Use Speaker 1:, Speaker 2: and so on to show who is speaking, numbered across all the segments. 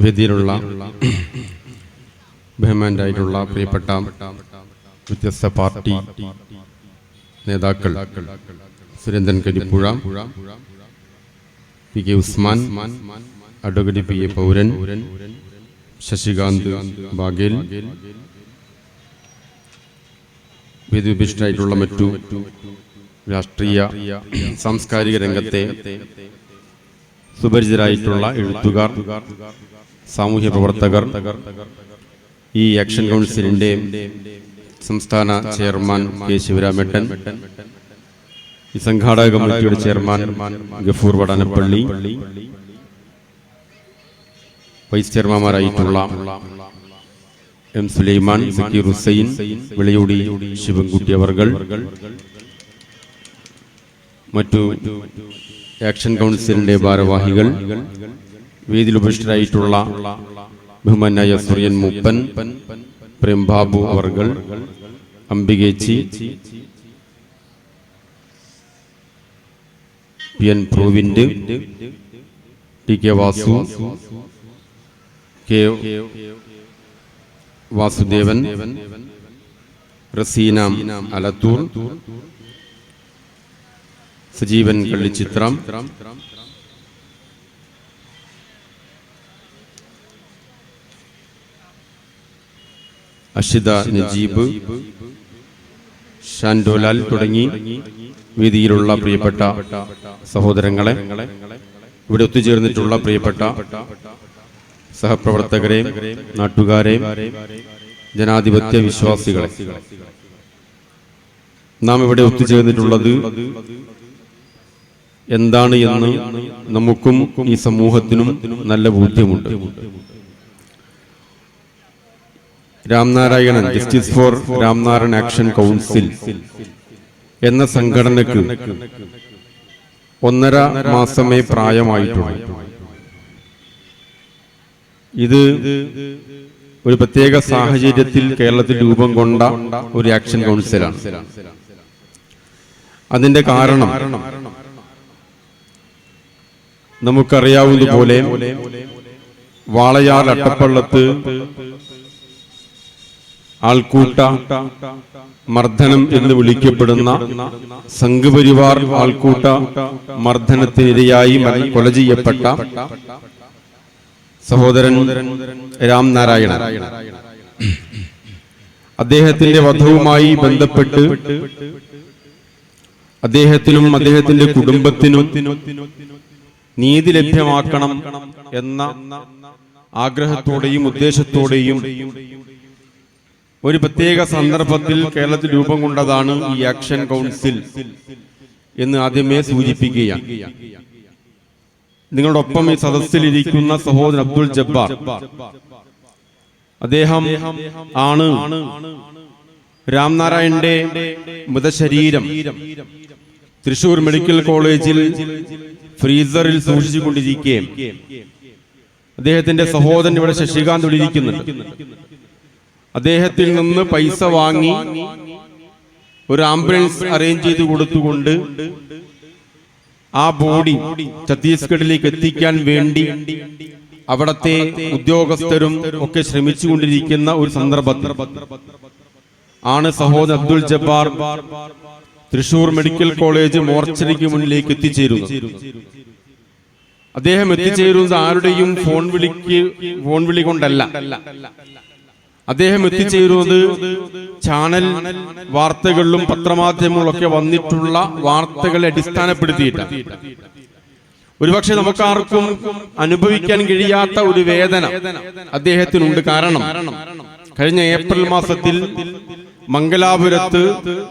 Speaker 1: വേദിയിലുള്ള ബഹുമാന്റായിട്ടുള്ള പ്രിയപ്പെട്ട വ്യത്യസ്ത പാർട്ടി നേതാക്കൾ Surendran Karippuzha P K Usman advocate P A Pauran Shashikant Baghel വേദിവിശിഷ്ടരായിട്ടുള്ള മറ്റു രാഷ്ട്രീയ സാംസ്കാരിക രംഗത്തെ സുപരിചിതരായിട്ടുള്ള എഴുത്തുകാർ സാമൂഹ്യ പ്രവർത്തകർ ഈ ആക്ഷൻ കൗൺസിലിന്റെ സംസ്ഥാന ചെയർമാൻ കെ ശിവരാമേട്ടൻ ഈ സംഘാടക കമ്മിറ്റിയുടെ ചെയർമാൻ ഗഫൂർ വടനപ്പള്ളി വൈസ് ചെയർമാൻമാരായിട്ടുള്ള എം സുലൈമാൻ സക്കീർ ഹുസൈൻ വിളയോടി ശിവൻകുട്ടി അവർകൾ മറ്റു ആക്ഷൻ കൗൺസിലിന്റെ ഭാരവാഹികൾ വേദിയിൽ ബഹുമാനായ സൂര്യൻ മുപ്പൻ പ്രേംബാബു അവർകൾ അംബികേച്ചി P N പ്രൂവിൻഡ് T K Vasu K Vasudevan Raseena Alathur Sajeevan കള്ളിച്ചിത്രം Ashitha Najeeb ഷാൻഡോലാൽ തുടങ്ങി വേദിയിലുള്ള പ്രിയപ്പെട്ട സഹോദരങ്ങളെ ഇവിടെ ഒത്തുചേർന്നിട്ടുള്ള പ്രിയപ്പെട്ട സഹപ്രവർത്തകരെയും നാട്ടുകാരെയും ജനാധിപത്യ വിശ്വാസികളെ. നാം ഇവിടെ ഒത്തുചേർന്നിട്ടുള്ളത് എന്താണ് എന്ന് നമുക്കും ഈ സമൂഹത്തിനും നല്ല ബോധ്യമുണ്ട്. Ramnarayanan justice for Ramnarayan action council എന്ന സംഘടനക്ക് ഒന്നര മാസമേ പ്രായമായിട്ടുള്ളൂ. ഇത് ഒരു പ്രത്യേക സാഹചര്യത്തിൽ കേരളത്തിൽ രൂപം കൊണ്ട ഒരു ആക്ഷൻ കൗൺസിലാണ് അതിന്റെ കാരണം നമുക്കറിയാവുന്നതുപോലെ വാളയാർ അട്ടപ്പള്ളത്ത് ആൾക്കൂട്ട മർദ്ദനം എന്ന് വിളിക്കപ്പെടുന്ന സംഘപരിവാർ ആൾക്കൂട്ട മർദ്ദനത്തിനിരയായി കൊല ചെയ്യപ്പെട്ട സഹോദരൻ രാം നാരായണ അദ്ദേഹത്തിന്റെ വധവുമായി ബന്ധപ്പെട്ട് അദ്ദേഹത്തിനും അദ്ദേഹത്തിന്റെ കുടുംബത്തിനും നീതി ലഭ്യമാക്കണം എന്ന ആഗ്രഹത്തോടെയും ഉദ്ദേശത്തോടെയും ഒരു പ്രത്യേക സന്ദർഭത്തിൽ കേരളത്തിൽ രൂപം കൊണ്ടതാണ് ഈ ആക്ഷൻ കൗൺസിൽ എന്ന് ആദ്യമേ സൂചിപ്പിക്കുകയാണ്. നിങ്ങളോടൊപ്പം ഈ സദസ്സിലിരിക്കുന്ന സഹോദരൻ അബ്ദുൽ ജബ്ബാർ. അദ്ദേഹം ആണ് രാംനാരായണന്റെ മൃതശരീരം തൃശൂർ മെഡിക്കൽ കോളേജിൽ ഫ്രീസറിൽ സൂക്ഷിച്ചുകൊണ്ടിരിക്കുകയും അദ്ദേഹത്തിന്റെ സഹോദരൻ ഇവിടെ ശശികാന്ത് ഇവിടെ അദ്ദേഹത്തിൽ നിന്ന് പൈസ വാങ്ങി ഒരു ആംബുലൻസ് അറേഞ്ച് ചെയ്ത് കൊടുത്തുകൊണ്ട് ആ ബോഡി ഛത്തീസ്ഗഡിലേക്ക് എത്തിക്കാൻ വേണ്ടി അവിടത്തെ ഉദ്യോഗസ്ഥരും ഒക്കെ ശ്രമിച്ചുകൊണ്ടിരിക്കുന്ന ഒരു സന്ദർഭത്തിൽ ആണ് സഹോദരൻ അബ്ദുൽ ജബ്ബാർ തൃശൂർ മെഡിക്കൽ കോളേജ് മോർച്ചറിക്ക് മുന്നിലേക്ക് എത്തിച്ചേരുന്നത്. അദ്ദേഹം എത്തിച്ചേരുന്നത് ആരുടെയും ഫോൺ വിളിക്ക് ഫോൺ വിളി കൊണ്ടല്ല. അദ്ദേഹം എത്തിച്ചേരുന്നത് ചാനൽ വാർത്തകളിലും പത്രമാധ്യമങ്ങളിലൊക്കെ വന്നിട്ടുള്ള വാർത്തകളെ അടിസ്ഥാനപ്പെടുത്തിയിട്ടാണ്. ഒരുപക്ഷെ നമുക്കാർക്കും അനുഭവിക്കാൻ കഴിയാത്ത ഒരു വേദന അദ്ദേഹത്തിനുണ്ട്. കാരണം കഴിഞ്ഞ ഏപ്രിൽ മാസത്തിൽ മംഗലാപുരത്ത്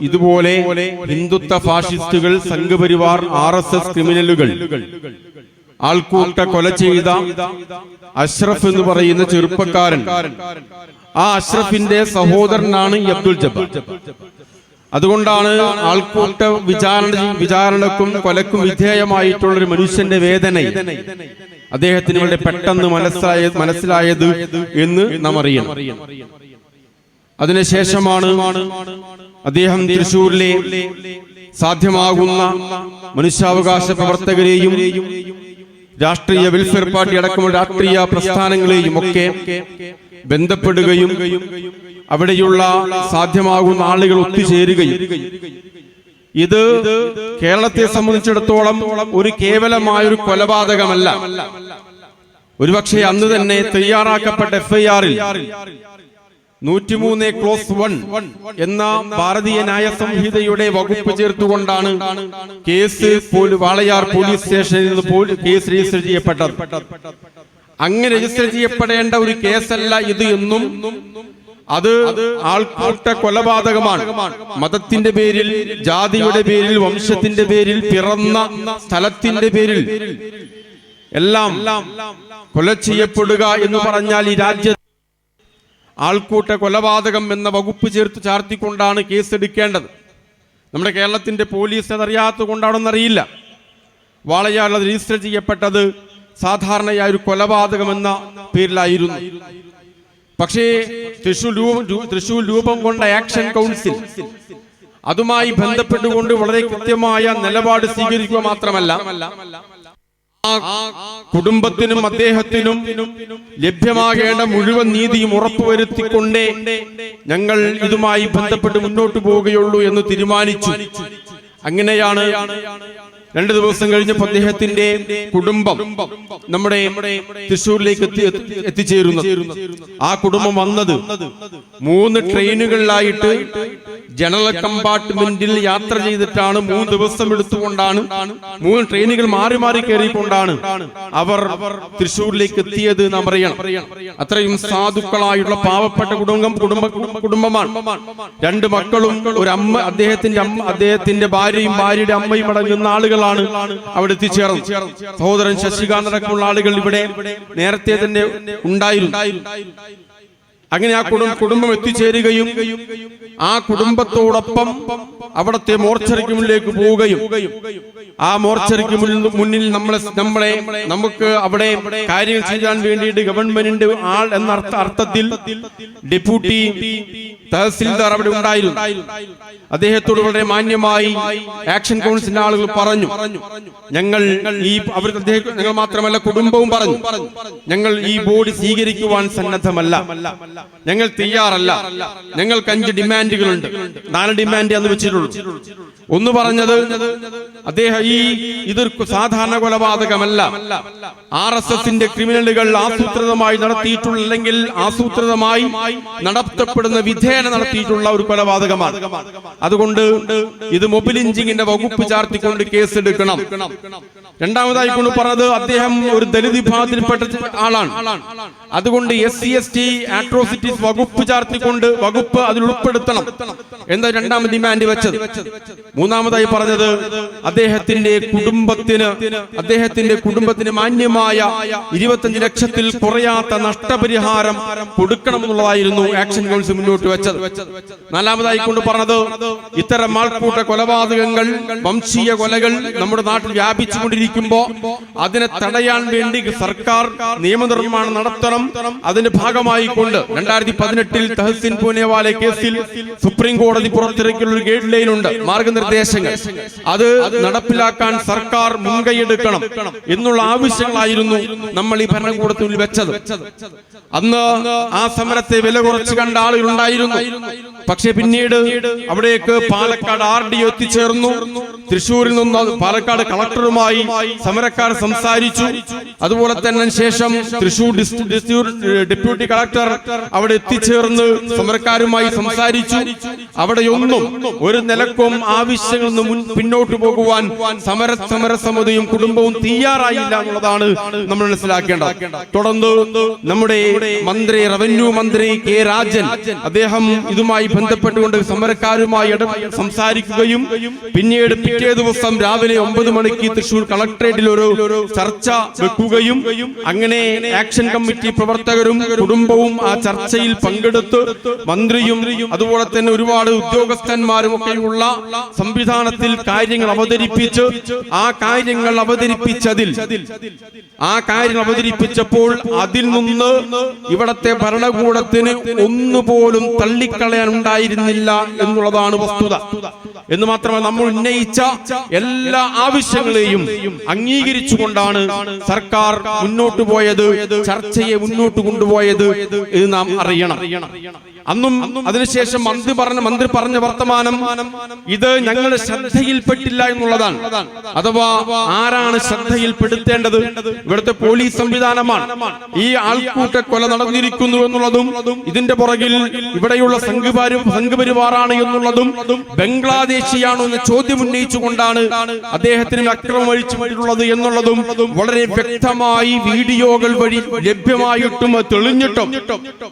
Speaker 1: ഇതുപോലെ ഹിന്ദുത്വ ഫാഷിസ്റ്റുകൾ സംഘപരിവാർ ആർ എസ് എസ് ക്രിമിനലുകൾ ആൾക്കൂട്ട കൊല ചെയ്ത അഷ്റഫ് എന്ന് പറയുന്ന ചെറുപ്പക്കാരൻ ആ അഷ്റഫിന്റെ സഹോദരനാണ് ഈ അബ്ദുൽ ജബ്ബാർ. അതുകൊണ്ടാണ് ആൾക്കൂട്ട വിചാരണ വിചാരണക്കും കൊലക്കും വിധേയമായിട്ടുള്ള ഒരു മനുഷ്യന്റെ വേദന അദ്ദേഹത്തിന് ഇവിടെ പെട്ടെന്ന് മനസ്സിലായ മനസ്സിലായത് എന്ന് നാം അറിയണം. അതിനുശേഷമാണ് അദ്ദേഹം തൃശൂരിലെ സാധ്യമാകുന്ന മനുഷ്യാവകാശ പ്രവർത്തകരെയും രാഷ്ട്രീയ വെൽഫെയർ പാർട്ടി അടക്കമുള്ള രാഷ്ട്രീയ പ്രസ്ഥാനങ്ങളെയും ഒക്കെ ബന്ധപ്പെടുകയും അവിടെയുള്ള സാധ്യമാകുന്ന ആളുകൾ ഒത്തുചേരുകയും. ഇത് കേരളത്തെ സംബന്ധിച്ചിടത്തോളം ഒരു കേവലമായ ഒരു കൊലപാതകമല്ല. ഒരുപക്ഷെ അന്ന് തന്നെ തയ്യാറാക്കപ്പെട്ട എഫ്ഐആറിൽ നൂറ്റിമൂന്ന് ക്ലോസ് വൺ എന്ന ഭാരതീയ ന്യായ സംഹിതയുടെ വകുപ്പ് ചേർത്തുകൊണ്ടാണ് കേസ് വാളയാർ പോലീസ് സ്റ്റേഷനിൽ നിന്ന് കേസ് രജിസ്റ്റർ ചെയ്യപ്പെട്ടത്. അങ്ങനെ രജിസ്റ്റർ ചെയ്യപ്പെടേണ്ട ഒരു കേസല്ല ഇത് എന്നും അത് ആൾക്കൂട്ട കൊലപാതകമാണ്. മതത്തിന്റെ പേരിൽ ജാതിയുടെ പേരിൽ വംശത്തിന്റെ പേരിൽ പിറന്ന സ്ഥലത്തിന്റെ പേരിൽ എല്ലാം കൊല ചെയ്യപ്പെടുക എന്ന് പറഞ്ഞാൽ ഈ രാജ്യ ആൾക്കൂട്ട കൊലപാതകം എന്ന വകുപ്പ് ചേർത്ത് ചാർത്തിക്കൊണ്ടാണ് കേസെടുക്കേണ്ടത്. നമ്മുടെ കേരളത്തിന്റെ പോലീസ് അതറിയാത്തത് കൊണ്ടാണെന്നറിയില്ല. വാളയാർ അത് രജിസ്റ്റർ ചെയ്യപ്പെട്ടത് സാധാരണയായ ഒരു കൊലപാതകം എന്ന പേരിലായിരുന്നു. പക്ഷേ തൃശൂർ രൂപം തൃശൂർ രൂപം കൊണ്ട ആക്ഷൻ കൗൺസിൽ അതുമായി ബന്ധപ്പെട്ടുകൊണ്ട് വളരെ കൃത്യമായ നിലപാട് സ്വീകരിക്കുക മാത്രമല്ല ആ കുടുംബത്തിനും അദ്ദേഹത്തിനും ലഭ്യമാകേണ്ട മുഴുവൻ നീതിയും ഉറപ്പുവരുത്തിക്കൊണ്ടേ ഞങ്ങൾ ഇതുമായി ബന്ധപ്പെട്ട് മുന്നോട്ട് പോവുകയുള്ളൂ എന്ന് തീരുമാനിച്ചു. അങ്ങനെയാണ് രണ്ടു ദിവസം കഴിഞ്ഞപ്പോൾ അദ്ദേഹത്തിന്റെ കുടുംബം നമ്മുടെ തൃശ്ശൂരിലേക്ക് എത്തി എത്തി- ആ കുടുംബം വന്നത് മൂന്ന് ട്രെയിനുകളിലായിട്ട് ജനറൽ കമ്പാർട്ട്മെന്റിൽ യാത്ര ചെയ്തിട്ടാണ്. മൂന്ന് ദിവസം എടുത്തുകൊണ്ടാണ്. മൂന്ന് ട്രെയിനുകൾ മാറി മാറി കയറിക്കൊണ്ടാണ് അവർ തൃശ്ശൂരിലേക്ക് എത്തിയത് നാം അറിയണം അത്രയും സാധുക്കളായുള്ള പാവപ്പെട്ട കുടുംബം കുടുംബ കുടുംബമാണ്. രണ്ട് മക്കളും ഒരു അമ്മ അദ്ദേഹത്തിന്റെ അമ്മ അദ്ദേഹത്തിന്റെ ഭാര്യയും ഭാര്യയുടെ അമ്മയും അടങ്ങുന്ന ആളുകളാണ് അവിടെ എത്തിച്ചേർന്നത്. സഹോദരൻ ശശികാന്ത് അടക്കമുള്ള ആളുകൾ ഇവിടെ നേരത്തെ തന്നെ ഉണ്ടായിരുന്നു. അങ്ങനെ ആ കുടുംബ കുടുംബം എത്തിച്ചേരുകയും ആ കുടുംബത്തോടൊപ്പം അവിടത്തെ മോർച്ചറിക്ക് മുന്നിലേക്ക് പോവുകയും ആ മോർച്ചറിക്ക് മുന്നിൽ നമ്മളെ നമ്മളെ നമുക്ക് അവിടെ കാര്യങ്ങൾ ചെയ്യാൻ വേണ്ടിയിട്ട് ഗവൺമെന്റിന്റെ ആൾ എന്ന അർത്ഥത്തിൽ ഡെപ്യൂട്ടി തഹസിൽദാർ അവിടെ ഉണ്ടായിരുന്നു. അദ്ദേഹത്തോട് വളരെ മാന്യമായി ആക്ഷൻ കൗൺസിലിന്റെ ആളുകൾ പറഞ്ഞു. ഞങ്ങൾ ഈ അവർ ഞങ്ങൾ മാത്രമല്ല കുടുംബവും പറഞ്ഞു. ഞങ്ങൾ ഈ ബോഡി സ്വീകരിക്കുവാൻ സന്നദ്ധമല്ല. ഞങ്ങൾ തയ്യാറല്ല. ഞങ്ങൾക്ക് അഞ്ച് ഡിമാൻഡുകളുണ്ട്. നാല് ഡിമാൻഡ് എന്ന് വെച്ചിട്ടുള്ളൂ. ഒന്ന് പറഞ്ഞത് അദ്ദേഹം ഈ ഇതൊരു സാധാരണ കൊലപാതകമല്ല. ആർ എസ് എസിന്റെ ക്രിമിനലുകൾ ആസൂത്രിതമായി നടത്തിയിട്ടുള്ളെങ്കിൽ ആസൂത്രിതമായി നടത്തപ്പെടുന്ന വിധേന നടത്തിയിട്ടുള്ള ഒരു കൊലപാതകമാണ്. അതുകൊണ്ട് ഇത് മൊബിലിഞ്ചിങ്ങിന്റെ വകുപ്പ് ചാർത്തിക്കൊണ്ട് കേസെടുക്കണം രണ്ടാമതായി കൊണ്ട് പറഞ്ഞത് അദ്ദേഹം ഒരു ദലിത് വിഭാഗത്തിൽപ്പെട്ട ആളാണ്. അതുകൊണ്ട് S C S T atrocities വകുപ്പ് ചാർത്തിക്കൊണ്ട് വകുപ്പ് അതിൽ ഉൾപ്പെടുത്തണം. എന്താ രണ്ടാമത് ഡിമാൻഡ് വെച്ചത്? മൂന്നാമതായി പറഞ്ഞത് അദ്ദേഹത്തിന്റെ കുടുംബത്തിന് അദ്ദേഹത്തിന്റെ കുടുംബത്തിന് മാന്യമായ ഇരുപത്തഞ്ച് ലക്ഷത്തിൽ കുറയാത്ത നഷ്ടപരിഹാരം കൊടുക്കണം എന്നുള്ളതായിരുന്നു ആക്ഷൻ കൗൺസിൽ മുന്നോട്ട് വെച്ചത്. നാലാമതായി കൊണ്ട് പറഞ്ഞത് ഇത്തരം ആൾക്കൂട്ട കൊലപാതകങ്ങൾ വംശീയ കൊലകൾ നമ്മുടെ നാട്ടിൽ വ്യാപിച്ചുകൊണ്ടിരിക്കുമ്പോ അതിനെ തടയാൻ വേണ്ടി സർക്കാർ നിയമനിർമ്മാണം നടത്തണം. അതിന്റെ ഭാഗമായി കൊണ്ട് രണ്ടായിരത്തി പതിനെട്ടിൽ തഹസിൻ പൂനെവാലെ കേസിൽ സുപ്രീം കോടതി പുറത്തിറക്കിയുള്ള ഒരു ഗൈഡ് ലൈൻ ഉണ്ട്. മാർഗനിർദ്ദേശങ്ങൾ. അത് നടപ്പിലാക്കാൻ സർക്കാർ മുൻകൈയെടുക്കണം എന്നുള്ള ആവശ്യങ്ങളായിരുന്നു നമ്മൾ ഈ ഭരണകൂടത്തിൽ വെച്ചത്. അന്ന് ആ സമരത്തെ വില കുറച്ച് കണ്ട ആളുകൾ ഉണ്ടായിരുന്നു. പക്ഷെ പിന്നീട് അവിടേക്ക് പാലക്കാട് ആർ ഡി എത്തിച്ചേർന്നു. തൃശൂരിൽ നിന്ന് പാലക്കാട് കളക്ടറുമായി സമരക്കാർ സംസാരിച്ചു. അതുപോലെ തന്നെ ശേഷം തൃശൂർ ഡെപ്യൂട്ടി കളക്ടർ അവിടെ എത്തിച്ചേർന്ന് സമരക്കാരുമായി സംസാരിച്ചു. അവിടെയൊന്നും ഒരു നിലക്കും ആവശ്യങ്ങളിൽ നിന്ന് പിന്നോട്ട് പോകുവാൻ സമര സമരസമിതിയും കുടുംബവും തയ്യാറായില്ല എന്നുള്ളതാണ് നമ്മൾ മനസ്സിലാക്കേണ്ടത്. തുടർന്ന് നമ്മുടെ മന്ത്രി റവന്യൂ മന്ത്രി കെ രാജൻ അദ്ദേഹം ഇതുമായി ബന്ധപ്പെട്ടുകൊണ്ട് സമരക്കാരുമായി സംസാരിക്കുകയും പിന്നീട് പിറ്റേ ദിവസം രാവിലെ ഒമ്പത് മണിക്ക് തൃശൂർ കളക്ടറേറ്റിൽ ഒരു ചർച്ച വെക്കുകയും അങ്ങനെ ആക്ഷൻ കമ്മിറ്റി പ്രവർത്തകരും കുടുംബവും ആ ചർച്ചയിൽ പങ്കെടുത്ത് മന്ത്രിയും അതുപോലെ തന്നെ ഒരുപാട് ഉദ്യോഗസ്ഥന്മാരും ഒക്കെയുള്ള സംവിധാനത്തിൽ കാര്യങ്ങൾ അവതരിപ്പിച്ച് ആ കാര്യങ്ങൾ അവതരിപ്പിച്ചതിൽ ആ കാര്യങ്ങൾ അവതരിപ്പിച്ചപ്പോൾ അതിൽ നിന്ന് ഇവിടത്തെ ഭരണകൂടത്തിന് ഒന്നുപോലും തള്ളിക്കളയാൻ ഉണ്ടായിരുന്നില്ല എന്നുള്ളതാണ് വസ്തുത. എന്ന് മാത്രമല്ല നമ്മൾ ഉന്നയിച്ച എല്ലാ ആവശ്യങ്ങളെയും അംഗീകരിച്ചുകൊണ്ടാണ് സർക്കാർ മുന്നോട്ട് പോയത് ചർച്ചയെ മുന്നോട്ട് കൊണ്ടുപോയത് എന്ന് നാം അറിയണം. അന്നും അതിനുശേഷം മന്ത്രി പറഞ്ഞ മന്ത്രി പറഞ്ഞ വർത്തമാനം ഇത് ഞങ്ങളുടെ ശ്രദ്ധയിൽപ്പെട്ടില്ല എന്നുള്ളതാണ്. അഥവാ ആരാണ് ശ്രദ്ധയിൽപ്പെടുത്തേണ്ടത്? ഇവിടുത്തെ പോലീസ് സംവിധാനമാണ്. ഈ ആൾക്കൂട്ട കൊല നടന്നിരിക്കുന്നു എന്നുള്ളതും ഇതിന്റെ പുറകിൽ ഇവിടെയുള്ള സംഘപരി സംഘപരിവാറാണ് എന്നുള്ളതും ബംഗ്ലാദേശിയാണോ എന്ന ചോദ്യം ഉന്നയിച്ചുകൊണ്ടാണ് അദ്ദേഹത്തിന് അക്രമം അഴിച്ചുവിട്ടുള്ളത് എന്നുള്ളതും വളരെ വ്യക്തമായി വീഡിയോകൾ വഴി ലഭ്യമായിട്ടും തെളിഞ്ഞിട്ടും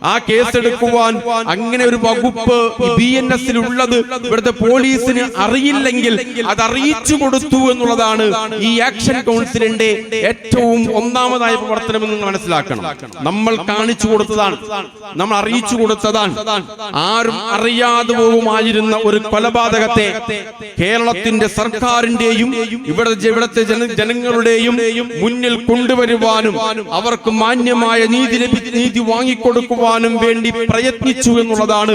Speaker 1: ആ കേസെടുക്കുവാൻ അങ്ങനെ ഒരു വകുപ്പ് ബി എൻ എസിൽ ഉള്ളത് ഇവിടുത്തെ പോലീസിന് അറിയില്ലെങ്കിൽ അത് അറിയിച്ചു കൊടുത്തു എന്നുള്ളതാണ് ഈ ആക്ഷൻ കൗൺസിലിന്റെ ഏറ്റവും ഒന്നാമതായ പ്രവർത്തനം എന്ന് മനസ്സിലാക്കണം. നമ്മൾ കാണിച്ചു കൊടുത്തതാണ്. നമ്മൾ അറിയിച്ചു കൊടുത്തതാണ്. ആരും അറിയാതെ പോകുമായിരുന്ന ഒരു കൊലപാതകത്തെ കേരളത്തിന്റെ സർക്കാരിന്റെയും ഇവിടെ ഇവിടുത്തെ ജനങ്ങളുടെയും മുന്നിൽ കൊണ്ടുവരുവാനും അവർക്ക് മാന്യമായ നീതി നീതി വാങ്ങിക്കൊടുക്കുവാനും വേണ്ടി പ്രയത്നിച്ചു എന്നുള്ളതാണ്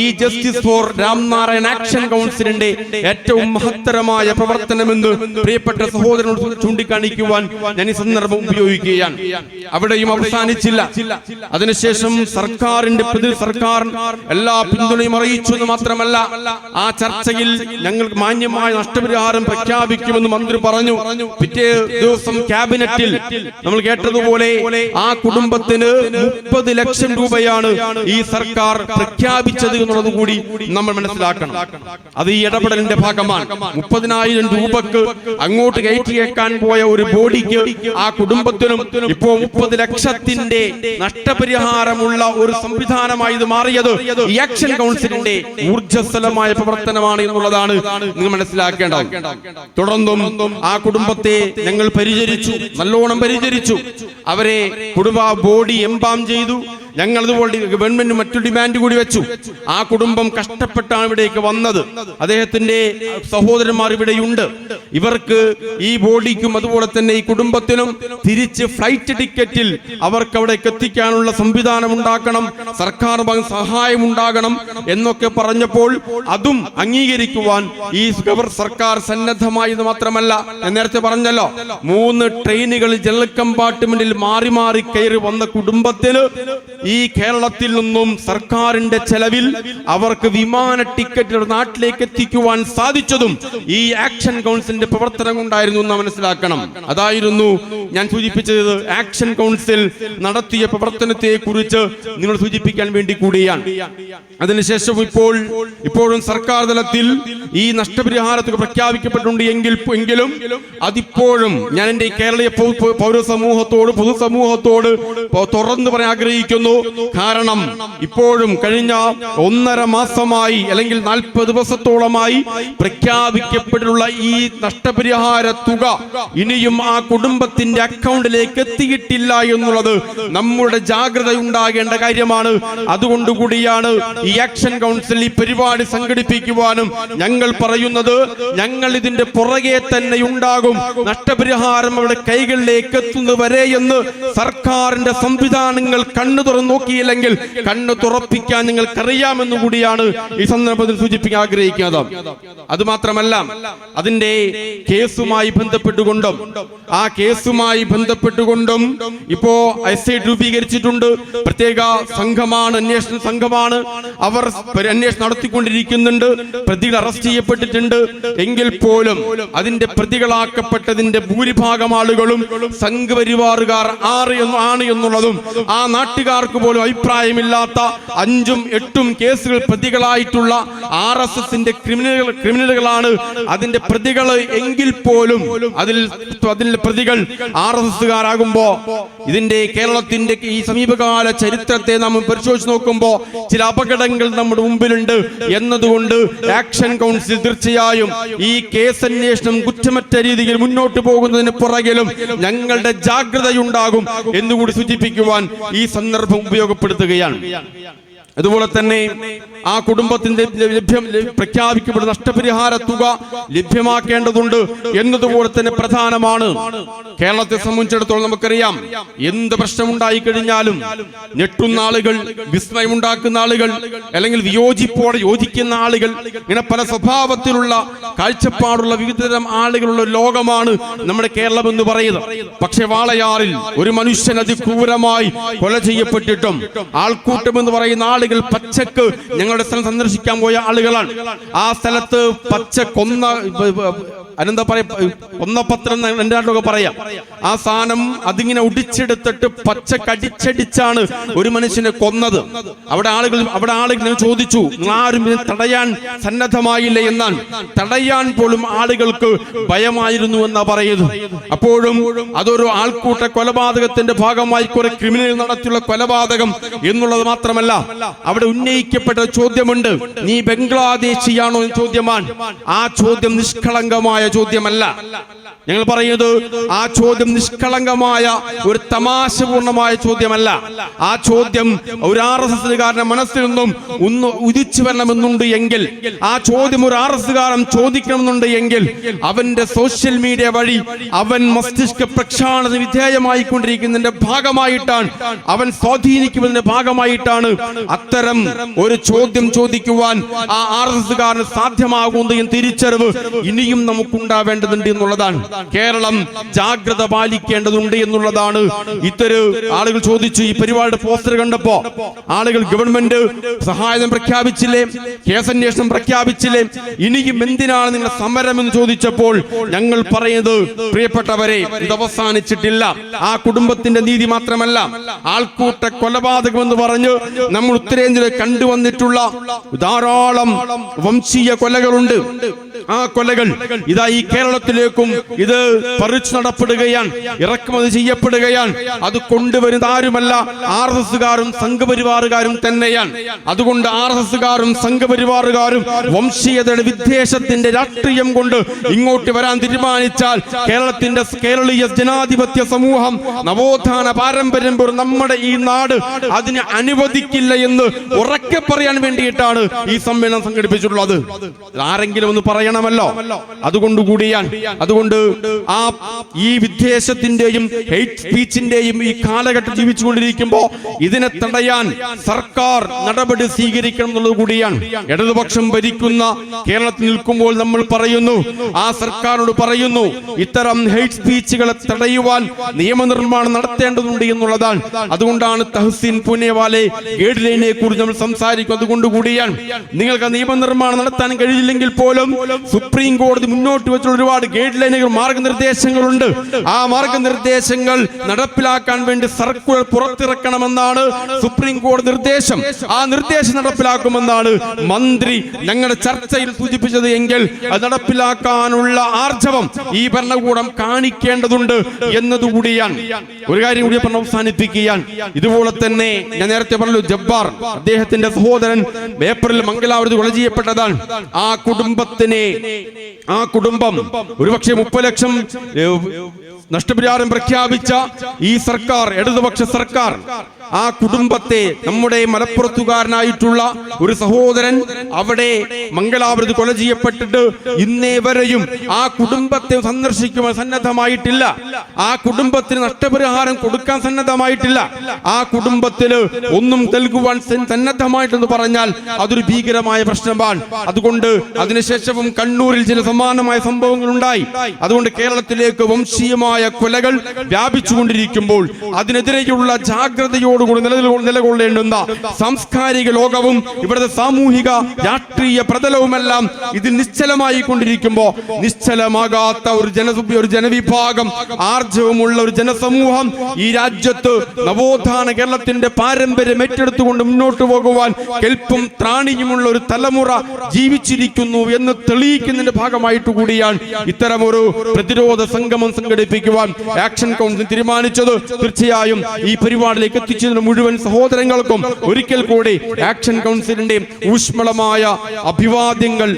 Speaker 1: ഈ ജസ്റ്റിസ് ഫോർ രാംനാരായൺ ആക്ഷൻ കൗൺസിലിന്റെ ഏറ്റവും മഹത്തരമായ പ്രവർത്തനമെന്ന് പ്രിയപ്പെട്ട സഹോദരനോട് ചൂണ്ടിക്കാണിക്കുവാൻ ഞാൻ ഈ സന്ദർഭം ഉപയോഗിക്കുകയാണ്. അവിടെയും അവസാനിച്ചില്ല. അതിനുശേഷം സർക്കാരിന്റെ സർക്കാർ എല്ലാ പിന്തുണയും അറിയിച്ചു എന്ന് മാത്രമല്ല ആ ചർച്ചയിൽ ഞങ്ങൾക്ക് മാന്യമായ നഷ്ടപരിഹാരം പ്രഖ്യാപിക്കുമെന്ന് മന്ത്രി പറഞ്ഞു. പിറ്റേ ദിവസം ക്യാബിനറ്റിൽ നമ്മൾ കേട്ടതുപോലെ ആ കുടുംബത്തിന് മുപ്പത് ലക്ഷം രൂപയാണ് ഈ സർക്കാർ പ്രഖ്യാപിച്ചത് എന്നുള്ളത് കൂടി നമ്മൾ മനസ്സിലാക്കണം. അത് ഈ ഇടപെടലിന്റെ ഭാഗമാണ്. മുപ്പതിനായിരം രൂപക്ക് അങ്ങോട്ട് കയറ്റിയേക്കാൻ പോയ ഒരു ബോഡിക്ക് ആ കുടുംബത്തിനും ഇപ്പോ മുപ്പത് ലക്ഷത്തിന്റെ നഷ്ടപരിഹാരമുള്ള ഒരു സംവിധാനമായി ഇത് മാറിയത് ഈ ആക്ഷൻ കൗൺസിലിന്റെ ഊർജസ്വലമായ പ്രവർത്തനമാണ് എന്നുള്ളതാണ് നിങ്ങൾ മനസ്സിലാക്കേണ്ടത്. തുടർന്നും ആ കുടുംബത്തെ ഞങ്ങൾ പരിചരിച്ചു നല്ലോണം പരിചരിച്ചു. അവരെ കുടുംബ ബോഡി എംബാം ചെയ്തു. ഞങ്ങൾ അതുപോലെ ഗവൺമെന്റ് മറ്റു ഡിമാൻഡ് കൂടി വെച്ചു. ആ കുടുംബം കഷ്ടപ്പെട്ടാണ് ഇവിടേക്ക് വന്നത്. അദ്ദേഹത്തിന്റെ സഹോദരന്മാർ ഇവിടെയുണ്ട്. ഇവർക്ക് ഈ ബോഡിക്കും അതുപോലെ തന്നെ ഈ കുടുംബത്തിനും തിരിച്ച് ഫ്ലൈറ്റ് ടിക്കറ്റിൽ അവർക്ക് അവിടേക്ക് എത്തിക്കാനുള്ള സംവിധാനം ഉണ്ടാക്കണം സർക്കാർ സഹായം ഉണ്ടാകണം എന്നൊക്കെ പറഞ്ഞപ്പോൾ അതും അംഗീകരിക്കുവാൻ ഈ സർക്കാർ സന്നദ്ധമായത് മാത്രമല്ല. ഞാൻ നേരത്തെ പറഞ്ഞല്ലോ മൂന്ന് ട്രെയിനുകൾ ജനറൽ കമ്പാർട്ട്മെന്റിൽ മാറി മാറി കയറി വന്ന കുടുംബത്തിന് ഈ കേരളത്തിൽ നിന്നും സർക്കാരിന്റെ ചെലവിൽ അവർക്ക് വിമാന ടിക്കറ്റ് നാട്ടിലേക്ക് എത്തിക്കുവാൻ സാധിച്ചതും ഈ ആക്ഷൻ കൗൺസിലിന്റെ പ്രവർത്തനം കൊണ്ടായിരുന്നു എന്ന് മനസ്സിലാക്കണം. അതായിരുന്നു ഞാൻ സൂചിപ്പിച്ചത് ആക്ഷൻ കൗൺസിൽ നടത്തിയ പ്രവർത്തനത്തെ കുറിച്ച് നിങ്ങൾ സൂചിപ്പിക്കാൻ വേണ്ടി കൂടിയാണ്. അതിനുശേഷം ഇപ്പോൾ ഇപ്പോഴും സർക്കാർ തലത്തിൽ ഈ നഷ്ടപരിഹാരത്തിൽ പ്രഖ്യാപിക്കപ്പെട്ടിട്ടുണ്ട് എങ്കിൽ എങ്കിലും അതിപ്പോഴും ഞാൻ എന്റെ ഈ കേരളീയ പൗരസമൂഹത്തോട് പൊതുസമൂഹത്തോട് തുറന്നു പറയാൻ ആഗ്രഹിക്കുന്നു. കാരണം ഇപ്പോഴും കഴിഞ്ഞ ഒന്നര മാസമായി അല്ലെങ്കിൽ നാൽപ്പത് ദിവസത്തോളമായി പ്രഖ്യാപിക്കപ്പെട്ടിട്ടുള്ള ഈ നഷ്ടപരിഹാര തുക ഇനിയും ആ കുടുംബത്തിന്റെ അക്കൗണ്ടിലേക്ക് എത്തിയിട്ടില്ല എന്നുള്ളത് നമ്മുടെ ജാഗ്രത ഉണ്ടാകേണ്ട കാര്യമാണ്. അതുകൊണ്ടുകൂടിയാണ് ഈ ആക്ഷൻ കൗൺസിൽ ഈ പരിപാടി സംഘടിപ്പിക്കുവാനും ഞങ്ങൾ പറയുന്നത് ഞങ്ങൾ ഇതിന്റെ പുറകെ തന്നെ ഉണ്ടാകും. നഷ്ടപരിഹാരം അവരുടെ കൈകളിലേക്ക് എത്തുന്നത് വരെ എന്ന് സർക്കാരിന്റെ സംവിധാനങ്ങൾ കണ്ണു തുറന്നു നോക്കിയില്ലെങ്കിൽ കണ്ണു തുറപ്പിക്കാൻ നിങ്ങൾക്കറിയാമെന്ന് കൂടിയാണ് ഈ സന്ദർഭത്തിൽ സൂചിപ്പിക്കാൻ ആഗ്രഹിക്കുന്നത്. അത് മാത്രമല്ല അതിന്റെ കേസുമായി ബന്ധപ്പെട്ടുകൊണ്ടും ആ കേസുമായി ബന്ധപ്പെട്ടുകൊണ്ടും ഇപ്പോ എസ് ഐ രൂപീകരിച്ചിട്ടുണ്ട്. പ്രത്യേക സംഘമാണ് അന്വേഷണ സംഘമാണ്. അവർ അന്വേഷണം നടത്തിക്കൊണ്ടിരിക്കുന്നുണ്ട്. പ്രതികൾ അറസ്റ്റ് ചെയ്യപ്പെട്ടിട്ടുണ്ട്. എങ്കിൽ പോലും അതിന്റെ പ്രതികളാക്കപ്പെട്ടതിന്റെ ഭൂരിഭാഗം ആളുകളും സംഘപരിവാറുകാർ ആറ് ആണ് എന്നുള്ളതും ആ നാട്ടുകാർക്ക് പോലും അഭിപ്രായമില്ലാത്ത അഞ്ചും എട്ടും കേസുകൾ പ്രതികളായിട്ടുള്ള ആർ എസ് എസിന്റെ ക്രിമിനലുകൾ ക്രിമിനലുകളാണ്. അതിന്റെ പ്രതികൾ എങ്കിൽ പോലും അതിൽ അതിന്റെ പ്രതികൾ ആർ എസ് എസ്സുകാരാകുമ്പോ ഇതിന്റെ കേരളത്തിന്റെ ഈ സമീപകാല ചരിത്രത്തെ നാം പരിശോധിച്ച് നോക്കുമ്പോ ചില അപകടങ്ങൾ നമ്മുടെ മുമ്പിലുണ്ട് എന്നതുകൊണ്ട് ആക്ഷൻ കൗൺസിൽ തീർച്ചയായും ഈ കേസ് അന്വേഷണം കുറ്റമറ്റ രീതിയിൽ മുന്നോട്ട് പോകുന്നതിന് പുറകിലും ഞങ്ങളുടെ ജാഗ്രതയുണ്ടാകും എന്നുകൂടി സൂചിപ്പിക്കുവാൻ ഈ സന്ദർഭം ഉപയോഗപ്പെടുത്തുകയാണ്. അതുപോലെ തന്നെ ആ കുടുംബത്തിന്റെ ലഭ്യം പ്രഖ്യാപിക്കപ്പെടുന്ന നഷ്ടപരിഹാര തുക ലഭ്യമാക്കേണ്ടതുണ്ട് എന്നതുപോലെ തന്നെ പ്രധാനമാണ്. കേരളത്തെ സംബന്ധിച്ചിടത്തോളം നമുക്കറിയാം എന്ത് പ്രശ്നമുണ്ടായി കഴിഞ്ഞാലും ഞെട്ടുന്ന ആളുകൾ വിസ്മയമുണ്ടാക്കുന്ന ആളുകൾ അല്ലെങ്കിൽ വിയോജിപ്പോടെ യോജിക്കുന്ന ആളുകൾ ഇങ്ങനെ പല സ്വഭാവത്തിലുള്ള കാഴ്ചപ്പാടുള്ള വിവിധതരം ആളുകളുള്ള ലോകമാണ് നമ്മുടെ കേരളം എന്ന് പറയുന്നത്. പക്ഷെ വാളയാറിൽ ഒരു മനുഷ്യൻ അതിക്രൂരമായി കൊല ചെയ്യപ്പെട്ടിട്ടും ആൾക്കൂട്ടം എന്ന് പറയുന്ന ആളുകൾ പച്ചക്ക് ഞങ്ങളുടെ സ്ഥലം സന്ദർശിക്കാൻ പോയ ആളുകളാണ്. ആ സ്ഥലത്ത് പച്ച കൊന്ന അതെന്താ പറയാ? ഒന്നപത്രം രണ്ടാണ്ടൊക്കെ പറയാം. ആ സാധനം അതിങ്ങനെ ഒടിച്ചെടുത്തിട്ട് പച്ച കടിച്ചടിച്ചാണ് ഒരു മനുഷ്യനെ കൊന്നത്. അവിടെ ആളുകൾ അവിടെ ആളുകൾ ചോദിച്ചു "നിങ്ങൾ ആരും തടയാൻ സന്നദ്ധമായില്ല? എന്നാണ് തടയാൻ പോലും ആളുകൾക്ക് ഭയമായിരുന്നു എന്നാ പറയുന്നത്. അപ്പോഴും അതൊരു ആൾക്കൂട്ട കൊലപാതകത്തിന്റെ ഭാഗമായി കുറെ ക്രിമിനൽ നടത്തിയുള്ള കൊലപാതകം എന്നുള്ളത് മാത്രമല്ല അവിടെ ഉന്നയിക്കപ്പെട്ട ചോദ്യമുണ്ട്. നീ ബംഗ്ലാദേശിയാണോ? ചോദ്യമാണ്. ആ ചോദ്യം നിഷ്കളങ്കമായ ചോദ്യമല്ല. ഞങ്ങൾ പറയുന്നത് ആ ചോദ്യം നിഷ്കളങ്കമായ ഒരു തമാശപൂർണമായ ചോദ്യമല്ല. ആ ചോദ്യം ഒരു ആർ എസ് എസ്സുകാരന്റെ മനസ്സിൽ നിന്നും ഒന്ന് ഉദിച്ചു വരണമെന്നുണ്ട് എങ്കിൽ ആ ചോദ്യം ഒരു ആർ എസ് കാരൻ ചോദിക്കണമെന്നുണ്ട് എങ്കിൽ അവന്റെ സോഷ്യൽ മീഡിയ വഴി അവൻ മസ്തിഷ്ക പ്രക്ഷാളന വിധേയമായിക്കൊണ്ടിരിക്കുന്നതിന്റെ ഭാഗമായിട്ടാണ് അവൻ സ്വാധീനിക്കുന്നതിന്റെ ഭാഗമായിട്ടാണ് അത്തരം ഒരു ചോദ്യം ചോദിക്കുവാൻ ആ ആർ എസ് എസ്കാരന് സാധ്യമാകുന്നതും തിരിച്ചറിവ് ഇനിയും നമുക്കുണ്ടാവേണ്ടതുണ്ട് എന്നുള്ളതാണ്. കേരളം ജാഗ്രത പാലിക്കേണ്ടതുണ്ട് എന്നുള്ളതാണ്. ഇത്തരം ആളുകൾ ചോദിച്ചു ഈ പരിപാടിയുടെ പോസ്റ്റർ കണ്ടപ്പോ. ആളുകൾ ഗവൺമെന്റ് സഹായം പ്രഖ്യാപിച്ചില്ലേ? കേസന്വേഷണം പ്രഖ്യാപിച്ചില്ലേ? ഇനിയും എന്തിനാണ് നിങ്ങൾ സമരം എന്ന് ചോദിച്ചപ്പോൾ ഞങ്ങൾ പറയുന്നത് പ്രിയപ്പെട്ടവരെ ഇത് അവസാനിച്ചിട്ടില്ല. ആ കുടുംബത്തിന്റെ നീതി മാത്രമല്ല ആൾക്കൂട്ട കൊലപാതകം എന്ന് പറഞ്ഞ് നമ്മൾ ഉത്തരേന്ത്യയിൽ കണ്ടുവന്നിട്ടുള്ള ധാരാളം വംശീയ കൊലകളുണ്ട്. ആ കൊലകൾ ഇതാ ഈ കേരളത്തിലേക്കും ഇത് പറിച്ചു നടപ്പെടുകയാണ് ഇറക്കുമതി ചെയ്യപ്പെടുകയാണ്. അത് കൊണ്ടുവരുന്ന ആരുമല്ല ആർ എസ് എസുകാരും സംഘപരിവാറുകാരും തന്നെയാണ്. അതുകൊണ്ട് ആർ എസ് എസുകാരും സംഘപരിവാറുകാരും വംശീയതയുടെ വിദ്വേഷത്തിന്റെ രാഷ്ട്രീയം കൊണ്ട് ഇങ്ങോട്ട് വരാൻ തീരുമാനിച്ചാൽ കേരളത്തിന്റെ കേരളീയ ജനാധിപത്യ സമൂഹം നവോത്ഥാന പാരമ്പര്യം നമ്മുടെ ഈ നാട് അതിനെ അനുവദിക്കില്ല എന്ന് ഉറക്കെ പറയാൻ വേണ്ടിയിട്ടാണ് ഈ സമ്മേളനം സംഘടിപ്പിച്ചിട്ടുള്ളത്. ആരെങ്കിലും ഒന്ന് പറയണമല്ലോ? അതുകൊണ്ട് കൂടിയാണ് അതുകൊണ്ട് ആ ഈ വിദ്വേഷത്തിന്റെയും ഹെയ്റ്റ് സ്പീച്ചിന്റെയും ഈ കാലഘട്ടം ജീവിച്ചുകൊണ്ടിരിക്കുമ്പോ ഇതിനെ തടയാൻ സർക്കാർ നടപടി സ്വീകരിക്കണം എന്നുള്ളത് കൂടിയാണ്. ഇടതുപക്ഷം ഭരിക്കുന്ന കേരളത്തിൽ നിൽക്കുമ്പോൾ നമ്മൾ പറയുന്നു ആ സർക്കാരിനോട് പറയുന്നു ഇത്തരം ഹെയ്റ്റ് സ്പീച്ചുകളെ തടയുവാൻ നിയമനിർമ്മാണം നടത്തേണ്ടതുണ്ട് എന്നുള്ളതാണ്. അതുകൊണ്ടാണ് തഹസീൻ പുനേവാലെ ഗൈഡ് ലൈനെ കുറിച്ച് നമ്മൾ സംസാരിക്കും അതുകൊണ്ട് കൂടിയാണ് നിങ്ങൾക്ക് നിയമനിർമ്മാണം നടത്താൻ കഴിയില്ലെങ്കിൽ പോലും സുപ്രീം കോടതി മുന്നോട്ട് വെച്ചുള്ള ഒരുപാട് ഗൈഡ് ലൈനുകൾ മാർഗനിർദ്ദേശങ്ങളുണ്ട്. ആ മാർഗനിർദ്ദേശങ്ങൾ നടപ്പിലാക്കാൻ വേണ്ടി സർക്കുലർ പുറത്തിറക്കണമെന്നാണ് സുപ്രീം കോടതി നിർദ്ദേശം. ആ നിർദ്ദേശം നടപ്പിലാക്കുമെന്നാണ് മന്ത്രി ഞങ്ങളുടെ ചർച്ചയിൽ സൂചിപ്പിച്ചത് എങ്കിൽ അത് നടപ്പിലാക്കാനുള്ള ആർജവം ഈ ഭരണകൂടം കാണിക്കേണ്ടതുണ്ട് എന്നതുകൂടിയാണ്. ഒരു കാര്യം കൂടി പറഞ്ഞ് അവസാനിപ്പിക്കുകയാണ്. ഇതുപോലെ തന്നെ ഞാൻ നേരത്തെ പറഞ്ഞു ജബ്ബാർ അദ്ദേഹത്തിന്റെ സഹോദരൻ ഏപ്രിൽ മംഗലാവൃതി കൊല ചെയ്യപ്പെട്ടതാണ്. ആ കുടുംബത്തിനെ ആ കുടുംബം ഒരുപക്ഷെ മുപ്പത് ലക്ഷം നഷ്ടപരിഹാരം പ്രഖ്യാപിച്ച ഈ സർക്കാർ ഇടതുപക്ഷ സർക്കാർ ആ കുടുംബത്തെ നമ്മുടെ മലപ്പുറത്തുകാരനായിട്ടുള്ള ഒരു സഹോദരൻ അവിടെ മംഗലാപുരത്ത് കൊല ചെയ്യപ്പെട്ടിട്ട് ഇന്നേ വരെയും ആ കുടുംബത്തെ സന്ദർശിക്കുവാൻ സന്നദ്ധമായിട്ടില്ല. ആ കുടുംബത്തിന് നഷ്ടപരിഹാരം കൊടുക്കാൻ സന്നദ്ധമായിട്ടില്ല. ആ കുടുംബത്തിന് ഒന്നും നൽകുവാൻ സന്നദ്ധമായിട്ടെന്ന് പറഞ്ഞാൽ അതൊരു ഭീകരമായ പ്രശ്നമാണ്. അതുകൊണ്ട് അതിനുശേഷവും കണ്ണൂരിൽ ചില സമാനമായ സംഭവങ്ങൾ ഉണ്ടായി അതുകൊണ്ട് കേരളത്തിലേക്ക് വംശീയമായ കൊലകൾ വ്യാപിച്ചുകൊണ്ടിരിക്കുമ്പോൾ അതിനെതിരെയുള്ള ജാഗ്രതയോടുകൂടി നിലകൊള്ളേണ്ടുന്ന സാംസ്കാരിക ലോകവും ഇവിടുത്തെ സാമൂഹിക രാഷ്ട്രീയ പ്രതലവുമെല്ലാം ഇതിൽ നിശ്ചലമായി കൊണ്ടിരിക്കുമ്പോൾ നിശ്ചലമാകാത്ത ഒരു ജന ഒരു ജനവിഭാഗം ആർജവമുള്ള ഒരു ജനസമൂഹം ഈ രാജ്യത്ത് നവോത്ഥാന കേരളത്തിന്റെ പാരമ്പര്യം ഏറ്റെടുത്തുകൊണ്ട് മുന്നോട്ട് പോകുവാൻ കെൽപ്പും ത്രാണിയുമുള്ള ഒരു തലമുറ ജീവിച്ചിരിക്കുന്നു എന്ന് തെളിയിക്കുന്നതിന്റെ ഭാഗമായിട്ട് കൂടിയാണ് ഇത്തരമൊരു പ്രതിരോധ സംഗമം സംഘടിപ്പിക്കുവാൻ ആക്ഷൻ കൗൺസിൽ തീരുമാനിച്ചത്. തീർച്ചയായും ഈ പരിപാടിയിലേക്ക് എത്തിച്ചതിന് മുഴുവൻ സഹോദരങ്ങൾക്കും ഒരിക്കൽ കൂടി ആക്ഷൻ കൗൺസിലിന്റെ ഊഷ്മളമായ അഭിവാദ്യങ്ങൾ